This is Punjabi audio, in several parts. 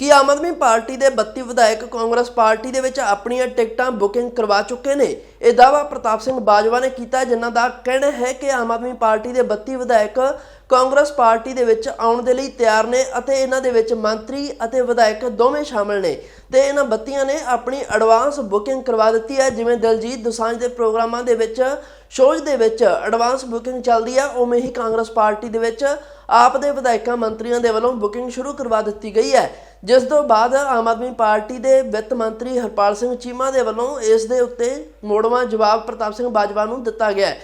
ਕੀ ਆਮ ਆਦਮੀ ਪਾਰਟੀ ਦੇ 32 ਵਿਧਾਇਕ ਕਾਂਗਰਸ ਪਾਰਟੀ ਦੇ ਵਿੱਚ ਆਪਣੀਆਂ ਟਿਕਟਾਂ ਬੁਕਿੰਗ ਕਰਵਾ ਚੁੱਕੇ ਨੇ। ਇਹ ਦਾਅਵਾ ਪ੍ਰਤਾਪ ਸਿੰਘ ਬਾਜਵਾ ਨੇ ਕੀਤਾ ਜਿਨ੍ਹਾਂ ਦਾ ਕਹਿਣਾ ਹੈ ਕਿ ਆਮ ਆਦਮੀ ਪਾਰਟੀ ਦੇ 32 ਵਿਧਾਇਕ ਕਾਂਗਰਸ ਪਾਰਟੀ ਦੇ ਵਿੱਚ ਆਉਣ ਦੇ ਲਈ ਤਿਆਰ ਨੇ ਅਤੇ ਇਹਨਾਂ ਦੇ ਵਿੱਚ ਮੰਤਰੀ ਅਤੇ ਵਿਧਾਇਕ ਦੋਵੇਂ ਸ਼ਾਮਲ ਨੇ ਤੇ ਇਹਨਾਂ ਬੱਤੀਆਂ ਨੇ ਆਪਣੀ ਐਡਵਾਂਸ ਬੁਕਿੰਗ ਕਰਵਾ ਦਿੱਤੀ ਹੈ। ਜਿਵੇਂ ਦਲਜੀਤ ਦੋਸਾਂਝ ਦੇ ਪ੍ਰੋਗਰਾਮਾਂ ਦੇ ਵਿੱਚ, ਸ਼ੋਜ਼ ਦੇ ਵਿੱਚ ਐਡਵਾਂਸ ਬੁਕਿੰਗ ਚੱਲਦੀ ਆ ਉਵੇਂ ਹੀ ਕਾਂਗਰਸ ਪਾਰਟੀ ਦੇ ਵਿੱਚ ਆਪ ਦੇ ਵਿਧਾਇਕਾਂ ਮੰਤਰੀਆਂ ਦੇ ਵੱਲੋਂ ਬੁਕਿੰਗ ਸ਼ੁਰੂ ਕਰਵਾ ਦਿੱਤੀ ਗਈ ਹੈ। ਜਿਸ ਤੋਂ ਬਾਅਦ ਆਮ ਆਦਮੀ ਪਾਰਟੀ ਦੇ ਵਿੱਤ ਮੰਤਰੀ ਹਰਪਾਲ ਸਿੰਘ ਚੀਮਾ ਦੇ ਵੱਲੋਂ ਇਸ ਦੇ ਉੱਤੇ ਮੋੜ ਮੋੜਵਾਂ ਜਵਾਬ ਪ੍ਰਤਾਪ ਸਿੰਘ ਬਾਜਵਾ ਨੂੰ ਦਿੱਤਾ ਗਿਆ ਹੈ।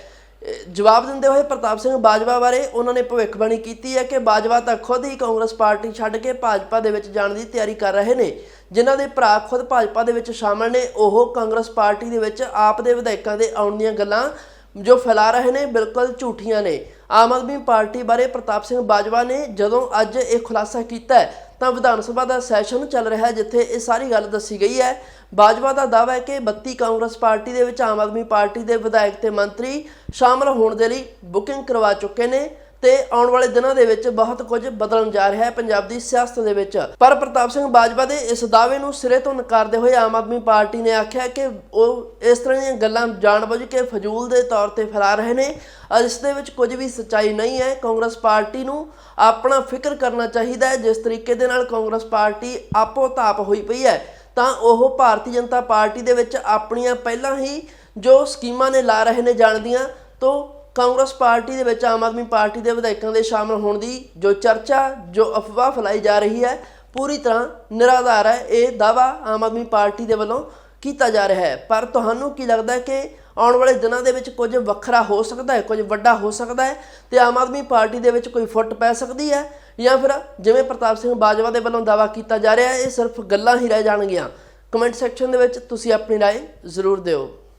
ਜਵਾਬ ਦਿੰਦੇ ਹੋਏ ਪ੍ਰਤਾਪ ਸਿੰਘ ਬਾਜਵਾ ਬਾਰੇ ਉਹਨਾਂ ਨੇ ਭਵਿੱਖਬਾਣੀ ਕੀਤੀ ਹੈ ਕਿ ਬਾਜਵਾ ਤਾਂ ਖੁਦ ਹੀ ਕਾਂਗਰਸ ਪਾਰਟੀ ਛੱਡ ਕੇ ਭਾਜਪਾ ਦੇ ਵਿੱਚ ਜਾਣ ਦੀ ਤਿਆਰੀ ਕਰ ਰਹੇ ਨੇ। ਜਿਨ੍ਹਾਂ ਦੇ ਭਰਾ ਖੁਦ ਭਾਜਪਾ ਦੇ ਵਿੱਚ ਸ਼ਾਮਲ ਨੇ, ਉਹ ਕਾਂਗਰਸ ਪਾਰਟੀ ਦੇ ਵਿੱਚ ਆਪ ਦੇ ਵਿਧਾਇਕਾਂ ਦੇ ਆਉਣ ਦੀਆਂ ਗੱਲਾਂ ਜੋ ਫੈਲਾ ਰਹੇ ਨੇ, ਬਿਲਕੁਲ ਝੂਠੀਆਂ ਨੇ। ਆਮ ਆਦਮੀ ਪਾਰਟੀ ਬਾਰੇ ਪ੍ਰਤਾਪ ਸਿੰਘ ਬਾਜਵਾ ਨੇ ਜਦੋਂ ਅੱਜ ਇਹ ਖੁਲਾਸਾ ਕੀਤਾ ਹੈ ਤਾਂ ਵਿਧਾਨ ਸਭਾ ਦਾ ਸੈਸ਼ਨ ਚੱਲ ਰਿਹਾ ਹੈ, ਜਿੱਥੇ ਇਹ ਸਾਰੀ ਗੱਲ ਦੱਸੀ ਗਈ ਹੈ। ਬਾਜਵਾ ਦਾ ਦਾਅਵਾ ਹੈ ਕਿ 32 ਕਾਂਗਰਸ ਪਾਰਟੀ ਦੇ ਵਿੱਚ ਆਮ ਆਦਮੀ ਪਾਰਟੀ ਦੇ ਵਿਧਾਇਕ ਤੇ ਮੰਤਰੀ ਸ਼ਾਮਲ ਹੋਣ ਦੇ ਲਈ ਬੁਕਿੰਗ ਕਰਵਾ ਚੁੱਕੇ ਨੇ। ਤੇ ਆਉਣ ਵਾਲੇ ਦਿਨਾਂ ਦੇ ਵਿੱਚ ਬਹੁਤ ਕੁਝ ਬਦਲਣ ਜਾ ਰਿਹਾ ਹੈ ਪੰਜਾਬ ਦੀ ਸਿਆਸਤ ਦੇ ਵਿੱਚ। ਪਰ ਪ੍ਰਤਾਪ ਸਿੰਘ ਬਾਜਵਾ ਦੇ ਇਸ ਦਾਅਵੇ ਨੂੰ ਸਿਰੇ ਤੋਂ ਨਕਾਰਦੇ ਹੋਏ ਆਮ ਆਦਮੀ ਪਾਰਟੀ ਨੇ ਆਖਿਆ ਕਿ ਉਹ ਇਸ ਤਰ੍ਹਾਂ ਦੀਆਂ ਗੱਲਾਂ ਜਾਣਬੁੱਝ ਕੇ ਫਜ਼ੂਲ ਦੇ ਤੌਰ ਤੇ ਫੈਲਾ ਰਹੇ ਨੇ। ਇਸ ਦੇ ਵਿੱਚ ਕੁਝ ਵੀ ਸੱਚਾਈ ਨਹੀਂ ਹੈ। ਕਾਂਗਰਸ ਪਾਰਟੀ ਨੂੰ ਆਪਣਾ ਫਿਕਰ ਕਰਨਾ ਚਾਹੀਦਾ ਹੈ। ਜਿਸ ਤਰੀਕੇ ਦੇ ਨਾਲ ਕਾਂਗਰਸ ਪਾਰਟੀ ਆਪੋ ਤਾਪ ਹੋਈ ਪਈ ਹੈ, ਤਾਂ ਉਹ ਭਾਰਤੀ ਜਨਤਾ ਪਾਰਟੀ ਦੇ ਵਿੱਚ ਆਪਣੀਆਂ ਪਹਿਲਾਂ ਹੀ ਜੋ ਸਕੀਮਾਂ ਨੇ ਲਾ ਰਹੇ ਨੇ ਜਾਣਦੀਆਂ ਤੋਂ ਕਾਂਗਰਸ ਪਾਰਟੀ ਦੇ ਵਿੱਚ ਆਮ ਆਦਮੀ ਪਾਰਟੀ ਦੇ ਵਿਧਾਇਕਾਂ ਦੇ ਸ਼ਾਮਲ ਹੋਣ ਦੀ ਜੋ ਚਰਚਾ ਜੋ ਅਫਵਾਹ ਫੈਲਾਈ ਜਾ ਰਹੀ ਹੈ ਪੂਰੀ ਤਰ੍ਹਾਂ ਨਿਰਾਧਾਰ ਹੈ ਇਹ ਦਾਵਾ ਆਮ ਆਦਮੀ ਪਾਰਟੀ ਦੇ ਵੱਲੋਂ ਕੀਤਾ ਜਾ ਰਿਹਾ ਹੈ ਪਰ ਤੁਹਾਨੂੰ ਕੀ ਲੱਗਦਾ ਹੈ ਕਿ ਆਉਣ ਵਾਲੇ ਦਿਨਾਂ ਦੇ ਵਿੱਚ ਕੁਝ ਵੱਖਰਾ ਹੋ ਸਕਦਾ ਹੈ ਕੁਝ ਵੱਡਾ ਹੋ ਸਕਦਾ ਹੈ ਤੇ ਆਮ ਆਦਮੀ ਪਾਰਟੀ ਦੇ ਵਿੱਚ ਕੋਈ ਫੁੱਟ ਪੈ ਸਕਦੀ ਹੈ ਜਾਂ ਫਿਰ ਜਿਵੇਂ ਪ੍ਰਤਾਪ ਸਿੰਘ ਬਾਜਵਾ ਦੇ ਵੱਲੋਂ ਦਾਵਾ ਕੀਤਾ ਜਾ ਰਿਹਾ ਹੈ ਇਹ ਸਿਰਫ ਗੱਲਾਂ ਹੀ ਰਹਿ ਜਾਣਗੀਆਂ ਕਮੈਂਟ ਸੈਕਸ਼ਨ ਦੇ ਵਿੱਚ ਤੁਸੀਂ ਆਪਣੀ رائے ਜ਼ਰੂਰ ਦਿਓ